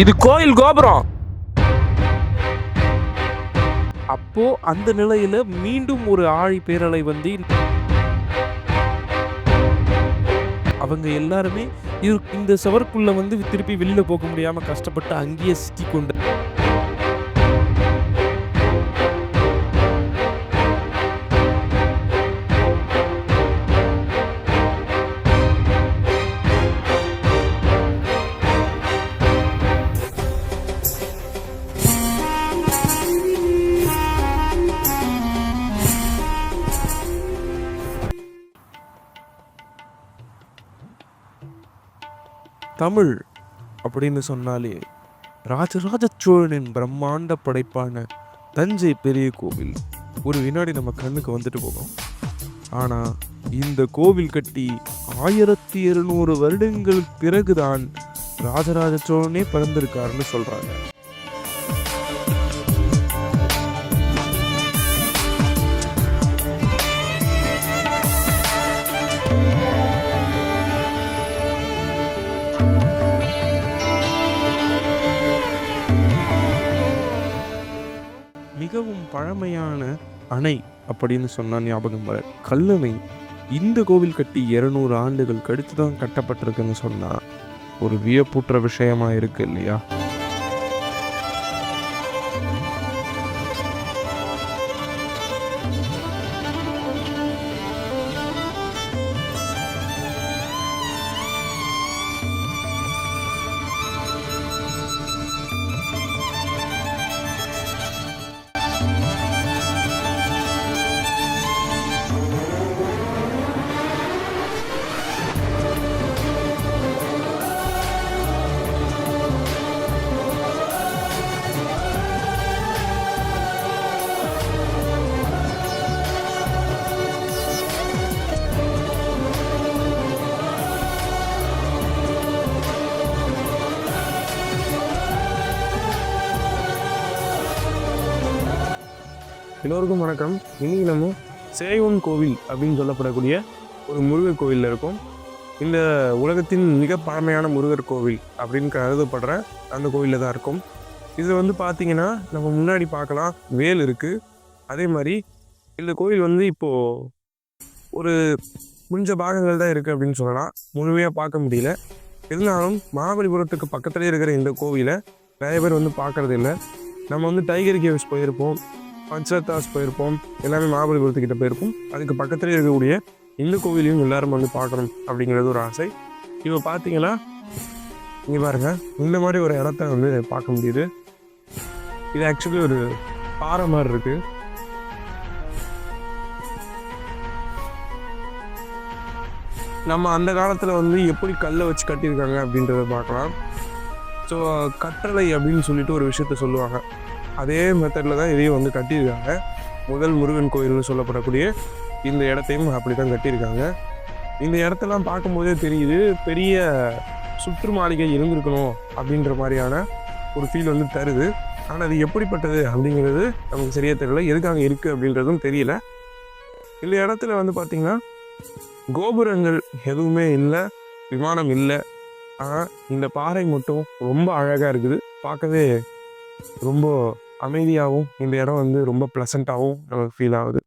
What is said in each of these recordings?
இது கோயில் கோபுரம். அப்போ அந்த நிலையில மீண்டும் ஒரு ஆழி பேரலை வந்து அவங்க எல்லாருமே இது இந்த சவருக்குள்ள வந்து திருப்பி வெளியில போக முடியாம கஷ்டப்பட்டு அங்கேயே சிக்கி கொண்டு தமிழ் அப்படின்னு சொன்னாலே ராஜராஜ சோழனின் பிரம்மாண்ட படைப்பான தஞ்சை பெரிய கோவில் ஒரு வினாடி நம்ம கண்ணுக்கு வந்துட்டு போகும். ஆனால் இந்த கோவில் கட்டி ஆயிரத்தி இருநூறு வருடங்களுக்கு பிறகுதான் ராஜராஜ சோழனே பிறந்திருக்காருன்னு சொல்கிறாங்க மிகவும் பழமையான அணை அப்படின்னு சொன்னால் ஞாபகம் வர கல்லணை. இந்த கோவில் கட்டி இருநூறு ஆண்டுகள் கழித்து தான் கட்டப்பட்டிருக்குன்னு சொன்னால் ஒரு வியப்புற்ற விஷயமா இருக்கு இல்லையா? எல்லோருக்கும் வணக்கம். இன்னைக்கு நம்ம சேவன் கோவில் அப்படின்னு சொல்லப்படக்கூடிய ஒரு முருகர் கோவிலில் இருக்கும். இந்த உலகத்தின் மிக பழமையான முருகர் கோவில் அப்படின்னு கருதப்படுற அந்த கோவிலில் தான் இருக்கும். இதில் வந்து பார்த்தீங்கன்னா நம்ம முன்னாடி பார்க்கலாம் வேல் இருக்குது அதே மாதிரி இந்த கோவில் வந்து இப்போது ஒரு முடிஞ்ச பாகங்கள் தான் இருக்குது அப்படின்னு சொல்லலாம். முழுமையாக பார்க்க முடியல. இருந்தாலும் மகாபலிபுரத்துக்கு பக்கத்துலேயே இருக்கிற இந்த கோவிலை நிறைய பேர் வந்து பார்க்குறது இல்லை நம்ம வந்து டைகர் கேவ்ஸ் போயிருப்போம். பஞ்சரத்தாஸ் போயிருப்போம். எல்லாமே மகாபலிபுரத்துக்கிட்ட போயிருப்போம். அதுக்கு பக்கத்துலேயே இருக்கக்கூடிய இந்து கோவிலையும் எல்லாரும் வந்து பார்க்கணும் அப்படிங்கிறது ஒரு ஆசை. இப்போ பார்த்தீங்கன்னா இங்கே பாருங்கள் இந்த மாதிரி ஒரு இடத்த வந்து பார்க்க முடியுது. இது ஆக்சுவலி ஒரு பாறை மாதிரி இருக்கு. நம்ம அந்த காலத்தில் வந்து எப்படி கல்லை வச்சு கட்டியிருக்காங்க அப்படின்றத பார்க்கலாம். ஸோ கட்டளை அப்படின்னு சொல்லிட்டு ஒரு விஷயத்த சொல்லுவாங்க. அதே மெத்தடில் தான் இதையும் வந்து கட்டியிருக்காங்க. முதல் முருகன் கோயில்னு சொல்லப்படக்கூடிய இந்த இடத்தையும் அப்படி தான் கட்டியிருக்காங்க. இந்த இடத்தெல்லாம் பார்க்கும்போதே தெரியுது பெரிய சுற்று மாளிகை இருந்திருக்கணும் அப்படின்ற மாதிரியான ஒரு ஃபீல் வந்து தருது. ஆனால் அது எப்படிப்பட்டது அப்படிங்கிறது நமக்கு சரியாக தெரியல. எதுக்காக இருக்குது அப்படின்றதும் தெரியல. இந்த இடத்துல வந்து பார்த்திங்கன்னா கோபுரங்கள் எதுவுமே இல்லை விமானம் இல்லை. ஆனால் இந்த பாறை மட்டும் ரொம்ப அழகாக இருக்குது. பார்க்கவே ரொம்ப அமைதியாகவும் இந்த இடம் வந்து ரொம்ப ப்ளசண்ட்டாகவும் நமக்கு ஃபீல் ஆகுது.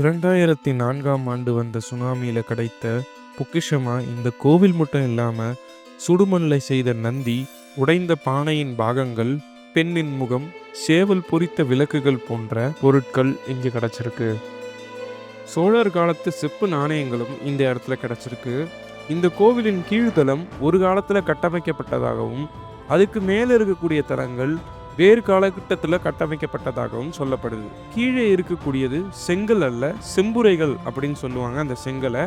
இரண்டாயிரத்தி நான்காம் ஆண்டு வந்த சுனாமியில் கிடைத்த பொக்கிஷமா இந்த கோவில் மட்டும் இல்லாமல் சுடுமண்ணில் செய்த நந்தி உடைந்த பானையின் பாகங்கள் பெண்ணின் முகம் சேவல் பொறித்த விளக்குகள் போன்ற பொருட்கள் இங்கே கிடச்சிருக்கு. சோழர் காலத்து செப்பு நாணயங்களும் இந்த இடத்துல கிடச்சிருக்கு. இந்த கோவிலின் கீழ்த்தளம் ஒரு காலத்தில் கட்டமைக்கப்பட்டதாகவும் அதுக்கு மேலே இருக்கக்கூடிய தளங்கள் வேறு காலகட்டத்தில் கட்டமைக்கப்பட்டதாகவும் சொல்லப்படுது. கீழே இருக்கக்கூடியது செங்கல் அல்ல செம்புரைகள் அப்படின்னு சொல்லுவாங்க அந்த செங்கலை.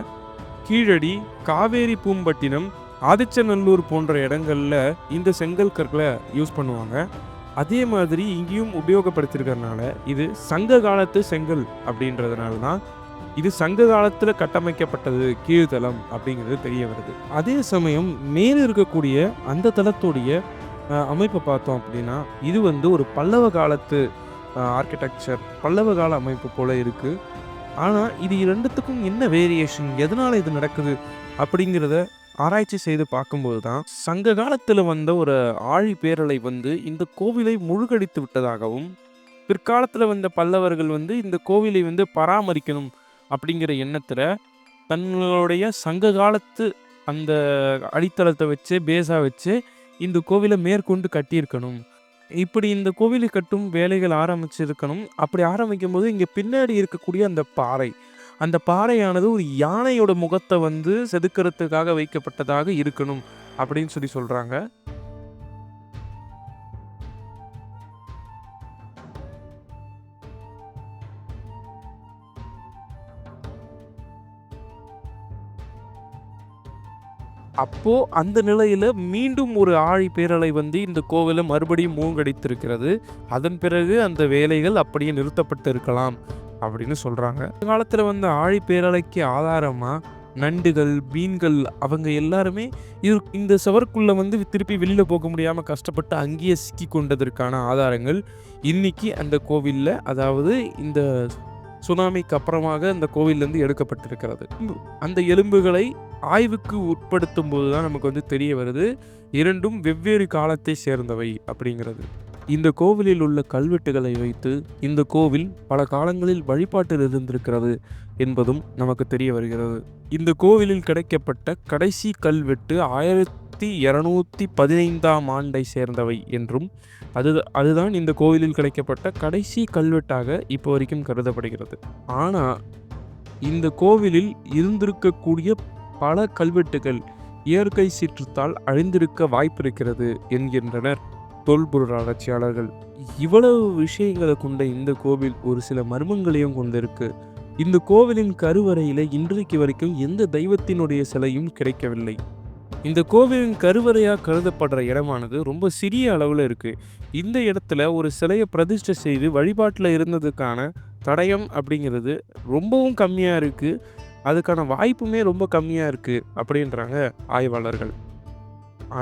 கீழடி காவேரி பூம்பட்டினம் ஆதிச்சநல்லூர் போன்ற இடங்கள்ல இந்த செங்கல் கற்களை யூஸ் பண்ணுவாங்க. அதே மாதிரி இங்கேயும் உபயோகப்படுத்திருக்கறனால இது சங்க காலத்து செங்கல் அப்படின்றதுனால தான் இது சங்க காலத்தில் கட்டமைக்கப்பட்டது கீழ்த்தளம் அப்படிங்கிறது தெரிய வருது. அதே சமயம் மேலே இருக்கக்கூடிய அந்த தளத்துடைய அமைப்பை பார்த்தோம் அப்படின்னா இது வந்து ஒரு பல்லவ காலத்து ஆர்கிடெக்சர் பல்லவ கால அமைப்பு போல் இருக்குது ஆனால் இது ரெண்டுத்துக்கும் என்ன வேரியேஷன் எதனால் இது நடக்குது அப்படிங்கிறத ஆராய்ச்சி செய்து பார்க்கும்போது தான் சங்க காலத்தில் வந்த ஒரு ஆழி பேரலை வந்து இந்த கோவிலை முழுகடித்து விட்டதாகவும் பிற்காலத்தில் வந்த பல்லவர்கள் வந்து இந்த கோவிலை வந்து பராமரிக்கணும் அப்படிங்கிற எண்ணத்தில் தங்களுடைய சங்க காலத்து அந்த அடித்தளத்தை வச்சு பேஸாக வச்சு இந்த கோவிலை மேற்கொண்டு கட்டியிருக்கணும். இப்படி இந்த கோவிலை கட்டும் வேலைகள் ஆரம்பிச்சிருக்கணும். அப்படி ஆரம்பிக்கும் போது இங்கே பின்னாடி இருக்கக்கூடிய அந்த பாறை. அந்த பாறையானது ஒரு யானையோட முகத்தை வந்து செதுக்கிறதுக்காக வைக்கப்பட்டதாக இருக்கணும் அப்படின்னு சொல்லி சொல்கிறாங்க அப்போது அந்த நிலையில் மீண்டும் ஒரு ஆழி பேரலை வந்து இந்த கோவிலை மறுபடியும் மூங்கடித்திருக்கிறது அதன் பிறகு அந்த வேலைகள் அப்படியே நிறுத்தப்பட்டு இருக்கலாம் அப்படின்னு சொல்றாங்க. காலத்தில் வந்த ஆழி பேரலைக்கு ஆதாரமாக நண்டுகள் மீன்கள் அவங்க எல்லாருமே இது இந்த சுவருக்குள்ள வந்து திருப்பி வெளியில் போக முடியாமல் கஷ்டப்பட்டு அங்கேயே சிக்கி கொண்டதற்கான ஆதாரங்கள் இன்னைக்கு அந்த கோவிலில். அதாவது இந்த சுனாமிக்கு அப்புறமாக அந்த கோவிலேருந்து எடுக்கப்பட்டிருக்கிறது. அந்த எலும்புகளை ஆய்வுக்கு உட்படுத்தும் போது தான் நமக்கு வந்து தெரிய வருது இரண்டும் வெவ்வேறு காலத்தை சேர்ந்தவை அப்படிங்கிறது. இந்த கோவிலில் உள்ள கல்வெட்டுகளை வைத்து இந்த கோவில் பல காலங்களில் வழிபாட்டில் இருந்திருக்கிறது என்பதும் நமக்கு தெரிய வருகிறது. இந்த கோவிலில் கிடைக்கப்பட்ட கடைசி கல்வெட்டு ஆயிரத்தி இரநூத்தி பதினைந்தாம் ஆண்டை சேர்ந்தவை என்றும் அது அதுதான் இந்த கோவிலில் கிடைக்கப்பட்ட கடைசி கல்வெட்டாக இப்போ வரைக்கும் கருதப்படுகிறது. ஆனால் இந்த கோவிலில் இருந்திருக்கக்கூடிய பல கல்வெட்டுகள் இயற்கை சீற்றத்தால் அழிந்திருக்க வாய்ப்பிருக்கிறது என்கின்றனர் தொல்பொருள் ஆராய்ச்சியாளர்கள். இவ்வளவு விஷயங்களை கொண்ட இந்த கோவில் ஒரு சில மர்மங்களையும் கொண்டிருக்கு. இந்த கோவிலின் கருவறையில இன்றைக்கு வரைக்கும் எந்த தெய்வத்தினுடைய சிலையும் கிடைக்கவில்லை. இந்த கோவிலின் கருவறையாக கருதப்படுற இடமானது ரொம்ப சிறிய அளவில் இருக்குது இந்த இடத்துல ஒரு சிலையை பிரதிஷ்டை செய்து வழிபாட்டில் இருந்ததுக்கான தடயம் அப்படிங்கிறது ரொம்பவும் கம்மியாக இருக்குது அதுக்கான வாய்ப்புமே ரொம்ப கம்மியாக இருக்குது அப்படின்றாங்க ஆய்வாளர்கள்.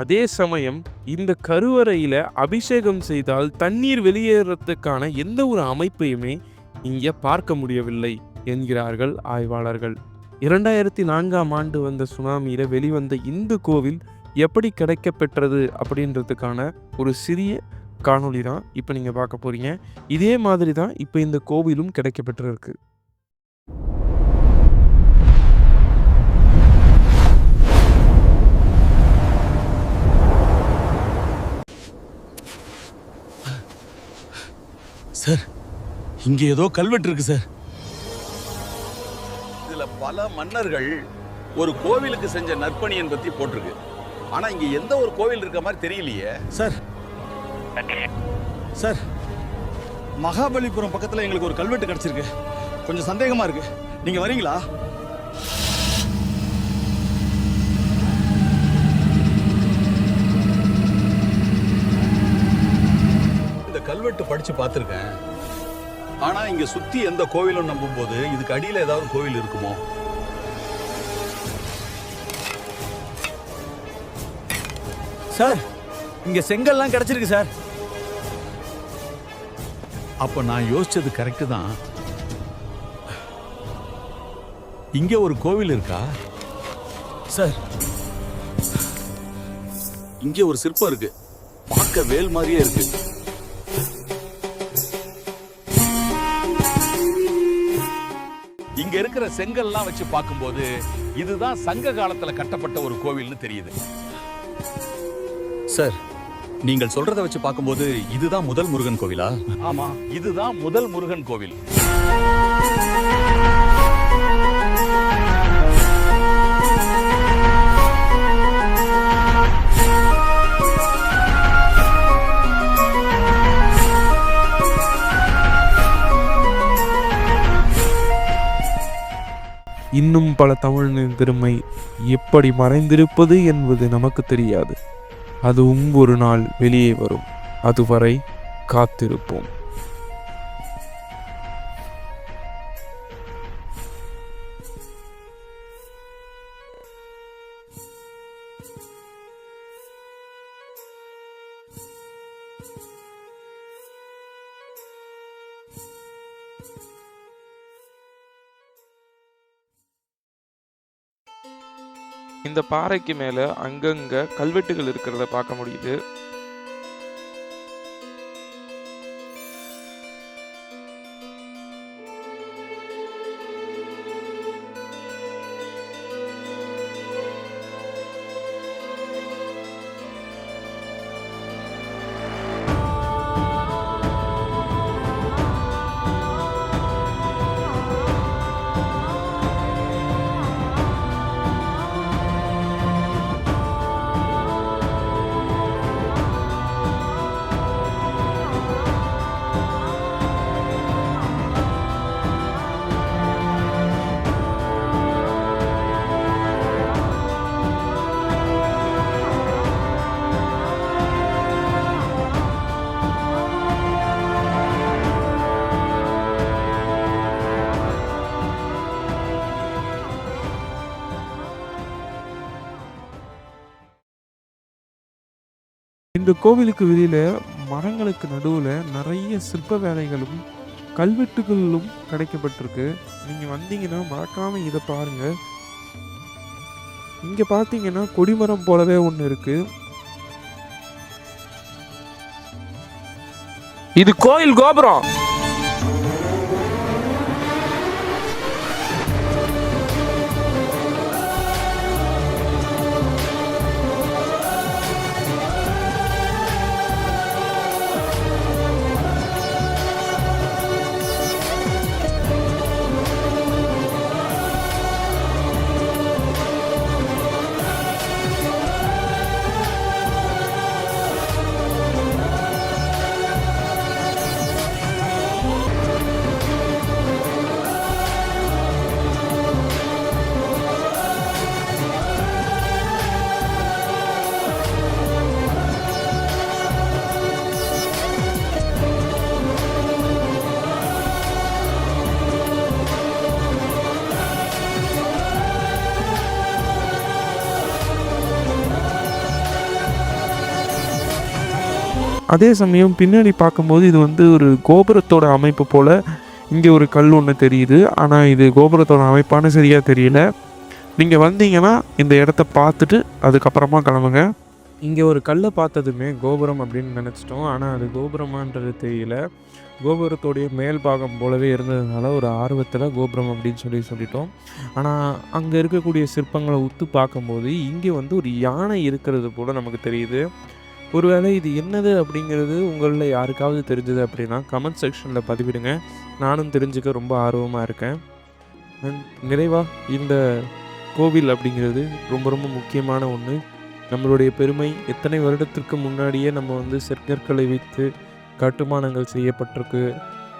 அதே சமயம் இந்த கருவறையில் அபிஷேகம் செய்தால் தண்ணீர் வெளியேறத்துக்கான எந்த ஒரு அமைப்பையுமே இங்கே பார்க்க முடியவில்லை என்கிறார்கள் ஆய்வாளர்கள். இரண்டாயிரத்தி நான்காம் ஆண்டு வந்த சுனாமியில் வெளிவந்த இந்த கோவில் எப்படி கிடைக்க பெற்றது அப்படின்றதுக்கான ஒரு சிறிய காணொளி தான் இப்போ நீங்கள் பார்க்க போகிறீங்க இதே மாதிரி தான் இப்போ இந்த கோவிலும் கிடைக்க பெற்றிருக்கு சார் இங்கே ஏதோ கல்வெட்டு இருக்கு சார். பல மன்னர்கள் ஒரு கோவிலுக்கு செஞ்ச நற்பணியன் பத்தி போட்டிருக்கு. ஆனா இங்க எந்த ஒரு கோவில் இருக்க மாதிரி தெரியலையே. சார். சார் மகாபலிபுரம் பக்கத்துல எங்களுக்கு ஒரு கல்வெட்டு கிடைச்சிருக்கு. கொஞ்சம் சந்தேகமா இருக்கு. நீங்க வரீங்களா? இந்த கல்வெட்டு படிச்சு பார்த்திருக்கேன். ஆனா இங்க சுத்தி எந்த கோவிலும் நம்பும்போது இதுக்கு அடியில ஏதாவது கோவில் இருக்குமோ? சார் இங்க செங்கல்லாம் கிடைச்சிருக்கு சார். அப்ப நான் யோசிச்சது கரெக்ட் தான். இங்க ஒரு கோவில் இருக்கா? சார். இங்க ஒரு சிற்பம் இருக்கு. பார்க்க வேல் மாதிரியே இருக்கு. இங்க இருக்கிற செங்கல்லாம் வச்சு பார்க்கும்போது இதுதான் சங்க காலத்துல கட்டப்பட்ட ஒரு கோவில்னு தெரியுது. சார் நீங்கள் சொல்றத வச்சு பார்க்கும்போது இதுதான் முதல் முருகன் கோவிலா? ஆமா இதுதான் முதல் முருகன் கோவில். இன்னும் பல தமிழனின் திறமை எப்படி மறைந்திருப்பது என்பது நமக்கு தெரியாது. அதுவும் ஒரு நாள் வெளியே வரும். அதுவரை காத்திருப்போம். இந்த பாறைக்கு மேலே அங்கங்கே கல்வெட்டுகள் இருக்கிறத பார்க்க முடியுது. இந்த கோவிலுக்கு வெளியில மரங்களுக்கு நடுவில் நிறைய சிற்ப வேலைகளும் கல்வெட்டுகளும் கிடைக்கப்பட்டிருக்கு. நீங்க வந்தீங்கன்னா மறக்காம இதை பாருங்க. இங்க பார்த்தீங்கன்னா கொடிமரம் போலவே ஒன்று இருக்கு. இது கோயில் கோபுரம். அதே சமயம் பின்னாடி பார்க்கும்போது இது வந்து ஒரு கோபுரத்தோட அமைப்பு போல் இங்கே ஒரு கல் ஒன்று தெரியுது. ஆனால் இது கோபுரத்தோட அமைப்பான்னு சரியாக தெரியல. நீங்கள் வந்தீங்கன்னா இந்த இடத்த பார்த்துட்டு அதுக்கப்புறமா கிளம்புங்க. இங்கே ஒரு கல்லை பார்த்ததுமே கோபுரம் அப்படின்னு நினச்சிட்டோம். ஆனால் அது கோபுரமான்றது தெரியல. கோபுரத்தோடைய மேல் பாகம் போலவே இருந்ததுனால ஒரு ஆர்வத்தில் கோபுரம் அப்படின்னு சொல்லி சொல்லிட்டோம். ஆனால் அங்கே இருக்கக்கூடிய சிற்பங்களை உத்து பார்க்கும்போது இங்கே வந்து ஒரு யானை இருக்கிறது போல் நமக்கு தெரியுது. ஒருவேளை இது என்னது அப்படிங்கிறது உங்களில் யாருக்காவது தெரிஞ்சது அப்படின்னா கமெண்ட் செக்ஷனில் பதிவிடுங்க. நானும் தெரிஞ்சுக்க ரொம்ப ஆர்வமாக இருக்கேன். And நிறைவாக இந்த கோவில் அப்படிங்கிறது ரொம்ப ரொம்ப முக்கியமான ஒன்று நம்மளுடைய பெருமை எத்தனை வருடத்திற்கு முன்னாடியே நம்ம வந்து செற்கற்களை வைத்து கட்டுமானங்கள் செய்யப்பட்டிருக்கு.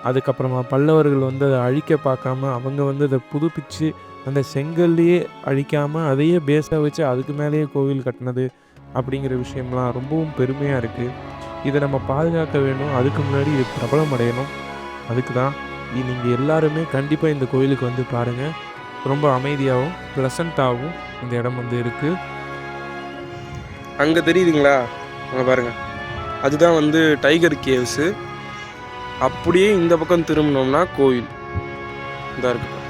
அதுக்கப்புறமா பல்லவர்கள் வந்து அதை அழிக்க பார்க்காம அவங்க வந்து அதை புதுப்பிச்சு அந்த செங்கல்லையே அழிக்காமல் அதையே பேஸாக வச்சு அதுக்கு மேலேயே கோவில் கட்டினது. அப்படிங்கிற விஷயம்லாம் ரொம்பவும் பெருமையாக இருக்குது இதை நம்ம பாதுகாக்க வேணும். அதுக்கு முன்னாடி இது பிரபலம் அடையணும். அதுக்கு தான் நீங்கள் எல்லாருமே கண்டிப்பாக இந்த கோயிலுக்கு வந்து பாருங்கள் ரொம்ப அமைதியாகவும் ப்ளசண்ட்டாகவும் இந்த இடம் வந்து இருக்குது அங்கே தெரியுதுங்களா? அங்கே பாருங்கள் அதுதான் வந்து டைகர் கேவ்ஸு அப்படியே இந்த பக்கம் திரும்பினோம்னா கோயில். இதாக இருக்குது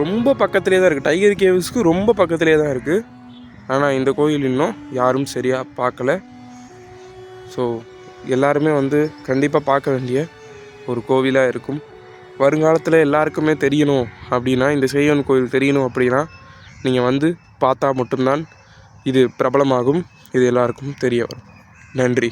ரொம்ப பக்கத்துலேயே தான் இருக்குது டைகர் கேவ்ஸ்க்கு ரொம்ப பக்கத்துலேயே தான் இருக்குது ஆனால் இந்த கோயில் இன்னும் யாரும் சரியாக பார்க்கல. ஸோ எல்லாருமே வந்து கண்டிப்பாக பார்க்க வேண்டிய ஒரு கோவிலாக இருக்கும். வருங்காலத்தில் எல்லாருக்குமே தெரியணும் அப்படின்னா இந்த செய்யன் கோயில் தெரியணும் அப்படின்னா நீங்கள் வந்து பார்த்தா மட்டும்தான் இது பிரபலமாகும். இது எல்லாருக்கும் தெரிய வரும். நன்றி.